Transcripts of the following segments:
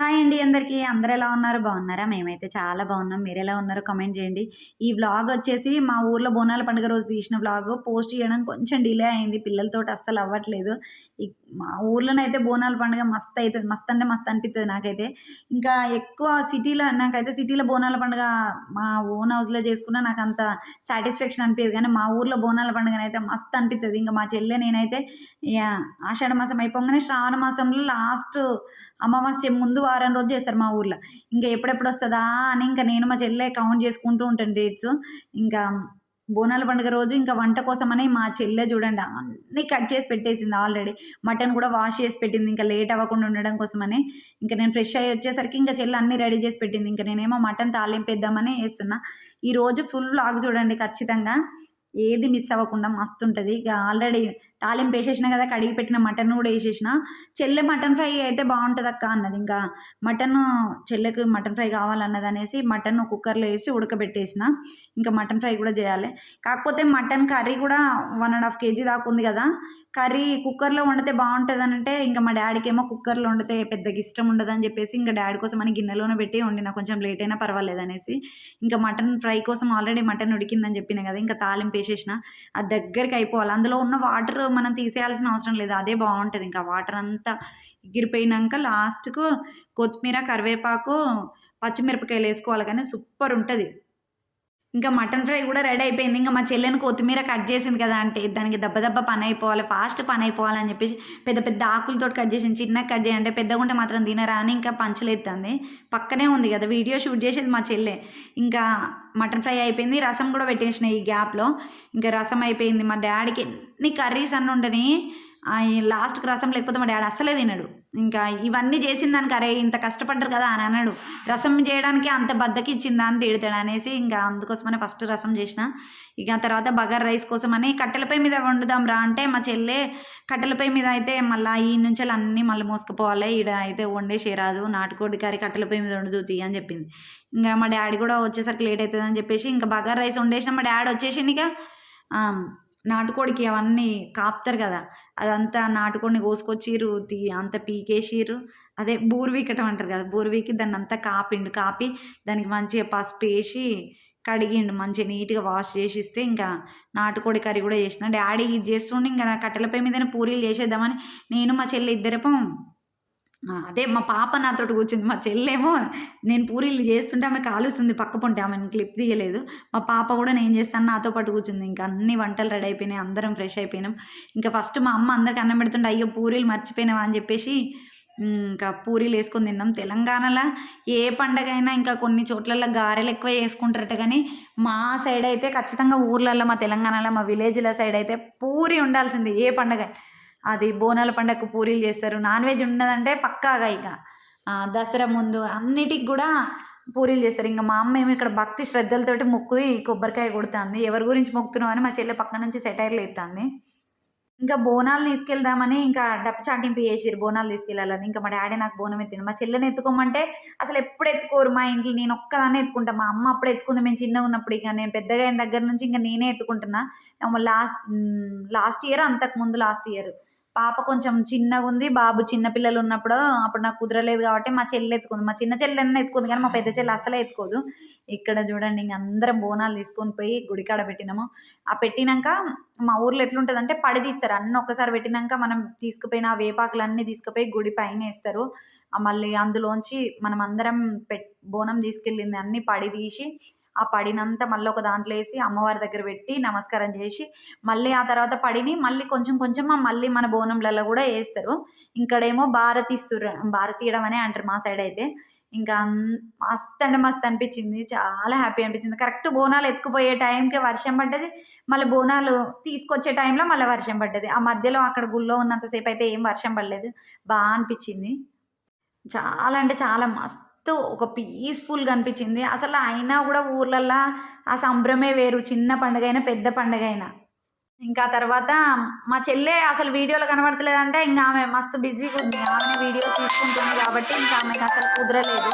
Hi అండి అందరికీ. అందరు ఎలా ఉన్నారు? బాగున్నారా? మేమైతే చాలా బాగున్నాం. మీరు ఎలా ఉన్నారో కమెంట్ చేయండి. ఈ వ్లాగ్ వచ్చేసి మా ఊర్లో బోనాల పండుగ రోజు తీసిన వ్లాగ్. పోస్ట్ చేయడం కొంచెం డిలే అయింది. పిల్లలతో అస్సలు అవ్వట్లేదు. ఈ- మా ఊర్లోనైతే బోనాల పండుగ మస్త్ అవుతుంది మస్త్ అంటే మస్త్ అనిపిస్తుంది నాకైతే. ఇంకా ఎక్కువ సిటీలో నాకైతే సిటీలో బోనాల పండుగ మా ఓన్ హౌస్లో చేసుకున్నా నాకు అంత సాటిస్ఫాక్షన్ అనిపించదు కానీ మా ఊర్లో బోనాల పండుగ అయితే అనిపిస్తుంది ఇంకా మా చెల్లె నేనైతే ఆషాఢ మాసం అయిపోగానే శ్రావణ మాసంలో లాస్ట్ అమావాస్య ముందు వారం రోజు చేస్తారు మా ఊర్లో. ఇంకా ఎప్పుడెప్పుడు వస్తుందా అని ఇంకా నేను మా చెల్లె కౌంట్ చేసుకుంటూ ఉంటాను డేట్స్. ఇంకా బోనాల పండుగ రోజు ఇంకా వంట కోసమని మా చెల్లె చూడండి అన్నీ కట్ చేసి పెట్టేసింది ఆల్రెడీ. మటన్ కూడా వాష్ చేసి పెట్టింది ఇంకా లేట్ అవ్వకుండా ఉండడం కోసమని. ఇంకా నేను ఫ్రెష్ అయ్యి వచ్చేసరికి ఇంకా చెల్లె అన్నీ రెడీ చేసి పెట్టింది. ఇంకా నేనేమో మటన్ తాలింపేద్దామని వేస్తున్నా. ఈ రోజు ఫుల్ లాగ్ చూడండి ఖచ్చితంగా. ఏది మిస్ అవ్వకుండా మస్తు ఉంటుంది ఇక ఆల్రెడీ తాలింపు వేసేసిన కదా కడిగి పెట్టిన మటన్ కూడా వేసేసిన. చెల్లె మటన్ ఫ్రై అయితే బాగుంటుంది అక్క అన్నది. ఇంకా మటన్ చెల్లెకి మటన్ ఫ్రై కావాలన్నది అనేసి మటన్ కుక్కర్లో వేసి ఉడకబెట్టేసిన. ఇంకా మటన్ ఫ్రై కూడా చేయాలి. కాకపోతే మటన్ కర్రీ కూడా వన్ అండ్ హాఫ్ కేజీ దాకా ఉంది కదా. కర్రీ కుక్కర్లో వండితే బాగుంటుంది అని అంటే ఇంకా మా డాడీకి ఏమో కుక్కర్లో వండితే పెద్దగా ఇష్టం ఉండదు అని చెప్పేసి ఇంకా డాడీ కోసం అని గిన్నెలోనే పెట్టి వండిన. కొంచెం లేట్ అయినా పర్వాలేదు అనేసి. ఇంకా మటన్ ఫ్రై కోసం ఆల్రెడీ మటన్ ఉడికిందని చెప్పిన కదా. ఇంకా తాలింపు ఆపేసేసిన అది దగ్గరికి అయిపోవాలి. అందులో ఉన్న వాటర్ మనం తీసేయాల్సిన అవసరం లేదు. అదే బాగుంటుంది. ఇంకా వాటర్ అంతా ఎగిరిపోయినాక లాస్ట్కు కొత్తిమీర కరివేపాకు పచ్చిమిరపకాయలు వేసుకోవాలి కానీ సూపర్ ఉంటుంది. ఇంకా మటన్ ఫ్రై కూడా రెడీ అయిపోయింది. ఇంకా మా చెల్లెని కొత్తిమీర కట్ చేసింది కదా అంటే దానికి దెబ్బ దెబ్బ పని అయిపోవాలి ఫాస్ట్ పని అయిపోవాలని చెప్పేసి పెద్ద పెద్ద ఆకులతో కట్ చేసింది. చిన్నగా కట్ చేయంటే పెద్దగా ఉంటే మాత్రం తినరా అని ఇంకా పంచలేస్తుంది పక్కనే ఉంది కదా వీడియో షూట్ చేసేది మా చెల్లె. ఇంకా మటన్ ఫ్రై అయిపోయింది. రసం కూడా పెట్టేసిన ఈ గ్యాప్లో. ఇంకా రసం అయిపోయింది. మా డాడీకి ఎన్ని కర్రీస్ అన్నీ ఉండని లాస్ట్కి రసం లేకపోతే మా డాడీ అస్సలే తినడు. ఇంకా ఇవన్నీ చేసిన దానికి అరే ఇంత కష్టపడ్డారు కదా అని అన్నాడు. రసం చేయడానికి అంత బద్దకి ఇచ్చిందా అని తిడతాడు అనేసి ఇంకా అందుకోసమనే ఫస్ట్ రసం చేసిన. ఇక తర్వాత బగార్ రైస్ కోసమని కట్టెలపై మీద వండుదాం రా అంటే మా చెల్లె కట్టెలపై మీద అయితే మళ్ళీ ఈ నుంచి అన్నీ మళ్ళీ మోసుకుపోవాలి. ఈడ అయితే వండేసే రాదు నాటుకోడి కర్రీ కట్టెలపై మీద వండుతూ తీ అని చెప్పింది. ఇంకా మా డాడీ కూడా వచ్చేసరికి లేట్ అవుతుంది అని చెప్పేసి ఇంకా బగార్ రైస్ వండేసిన. మా డాడీ వచ్చేసి ఇక నాటుకోడికి అవన్నీ కాపుతారు కదా అదంతా నాటుకోడిని కోసుకొచ్చిర్రు తీ అంత పీకేసిర్రు. అదే బూర్వీకటం అంటారు కదా బూర్వీకి దాన్ని అంతా కాపిండు కాపి దానికి మంచిగా పసుపు వేసి కడిగిండు మంచిగా నీట్గా వాష్ చేసి ఇస్తే ఇంకా నాటుకోడి కర్రీ కూడా చేసిన. డాడీ ఇది చేస్తుండే ఇంకా కట్టెలపై మీదనే పూరీలు చేసేద్దామని నేను మా చెల్లి ఇద్దరపం అదే మా పాప నాతోటి కూర్చుంది. మా చెల్లేమో నేను పూరీలు చేస్తుంటే ఆమె కాలుస్తుంది పక్క పొంటే ఆమెను క్లిప్ తీయలేదు. మా పాప కూడా నేను చేస్తాను నాతో పాటు కూర్చుంది. ఇంకా అన్ని వంటలు రెడీ అయిపోయినాయి అందరం ఫ్రెష్ అయిపోయినాం. ఇంకా ఫస్ట్ మా అమ్మ అందరికి అన్నం పెడుతుంటే అయ్యో పూరీలు మర్చిపోయినావా? అని చెప్పేసి ఇంకా పూరీలు వేసుకొని తిన్నాం. తెలంగాణలో ఏ పండగ అయినా ఇంకా కొన్ని చోట్లలో గారెలు ఎక్కువ వేసుకుంటారట కానీ మా సైడ్ అయితే ఖచ్చితంగా ఊర్లలో మా తెలంగాణలో మా విలేజ్ల సైడ్ అయితే పూరి ఉండాల్సింది ఏ పండగ. అది బోనాల పండగకు పూరీలు చేస్తారు. నాన్ వెజ్ ఉన్నదంటే పక్కాగా ఇక. దసరా ముందు అన్నిటికి కూడా పూరీలు చేస్తారు. ఇంకా మా అమ్మ ఏమి ఇక్కడ భక్తి శ్రద్ధలతోటి మొక్కుది కొబ్బరికాయ కొడుతుంది. ఎవరి గురించి మొక్కుతున్నావు అని మా చెల్లె పక్క నుంచి సెటైర్లు ఎత్తుంది. ఇంకా బోనాలు తీసుకెళ్దామని ఇంకా డబ్బు చాటింపు చేసిరు బోనాలు తీసుకెళ్ళాలని ఇంకా మా డాడీ నాకు బోనం ఎత్తిండు. మా చెల్లెని ఎత్తుకోమంటే అసలు ఎప్పుడు ఎత్తుకోరు మా ఇంట్లో. నేను ఒక్కదాన్నే ఎత్తుకుంటా. మా అమ్మ అప్పుడు ఎత్తుకుంది. మేము చిన్నగా ఉన్నప్పుడు ఇక నేను పెద్దగా అయిన దగ్గర నుంచి ఇంకా నేనే ఎత్తుకుంటున్నా. లాస్ట్ లాస్ట్ ఇయర్ అంతకు ముందు లాస్ట్ ఇయర్ పాప కొంచెం చిన్నగా ఉంది బాబు చిన్న పిల్లలు ఉన్నప్పుడు అప్పుడు నాకు కుదరలేదు కాబట్టి మా చెల్లి ఎత్తుకుంది. మా చిన్న చెల్లెన్న ఎత్తుకుంది కానీ మా పెద్ద చెల్లి అసలే ఎత్తుకోదు. ఇక్కడ చూడండి ఇంక అందరం బోనాలు తీసుకొని పోయి గుడికాడ పెట్టినాము. ఆ పెట్టినాక మా ఊర్లో ఎట్లుంటుంది అంటే పడి తీస్తారు. అన్నీ ఒక్కసారి పెట్టినాక మనం తీసుకుపోయిన ఆ వేపాకులు అన్నీ తీసుకుపోయి గుడి పైన వేస్తారు. మళ్ళీ అందులోంచి మనం అందరం పెట్ బోనం తీసుకెళ్ళింది అన్నీ పడి తీసి ఆ పడినంత మళ్ళీ ఒక దాంట్లో వేసి అమ్మవారి దగ్గర పెట్టి నమస్కారం చేసి మళ్ళీ ఆ తర్వాత పడిని మళ్ళీ కొంచెం కొంచెం మళ్ళీ మన బోనంలలో కూడా వేస్తారు. ఇంకడేమో భారతి భారతీయడం అనే అంటారు మా సైడ్ అయితే. ఇంకా మస్త్ అంటే మస్తు అనిపించింది. చాలా హ్యాపీ అనిపించింది. కరెక్ట్ బోనాలు ఎత్తుకుపోయే టైంకి వర్షం పడ్డది. మళ్ళీ బోనాలు తీసుకొచ్చే టైంలో మళ్ళీ వర్షం పడ్డది. ఆ మధ్యలో అక్కడ గుళ్ళో ఉన్నంతసేపు అయితే ఏం వర్షం పడలేదు. బాగా అనిపించింది. చాలా అంటే చాలా మస్తు ఒక పీస్ఫుల్గా అనిపించింది. అసలు అయినా కూడా ఊర్లల్లో ఆ సంభ్రమే వేరు. చిన్న పండుగ అయినా పెద్ద పండుగ అయినా ఇంకా తర్వాత మా చెల్లె అసలు వీడియోలు కనబడతలేదంటే ఇంకా ఆమె మస్తు బిజీగా ఉంది. ఆమె వీడియోస్ తీసుకుంటుంది కాబట్టి ఇంకా ఆమెకు అసలు కుదరలేదు.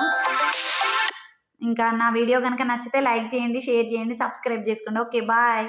ఇంకా నా వీడియో కనుక నచ్చితే లైక్ చేయండి షేర్ చేయండి సబ్స్క్రైబ్ చేసుకోండి. Okay bye.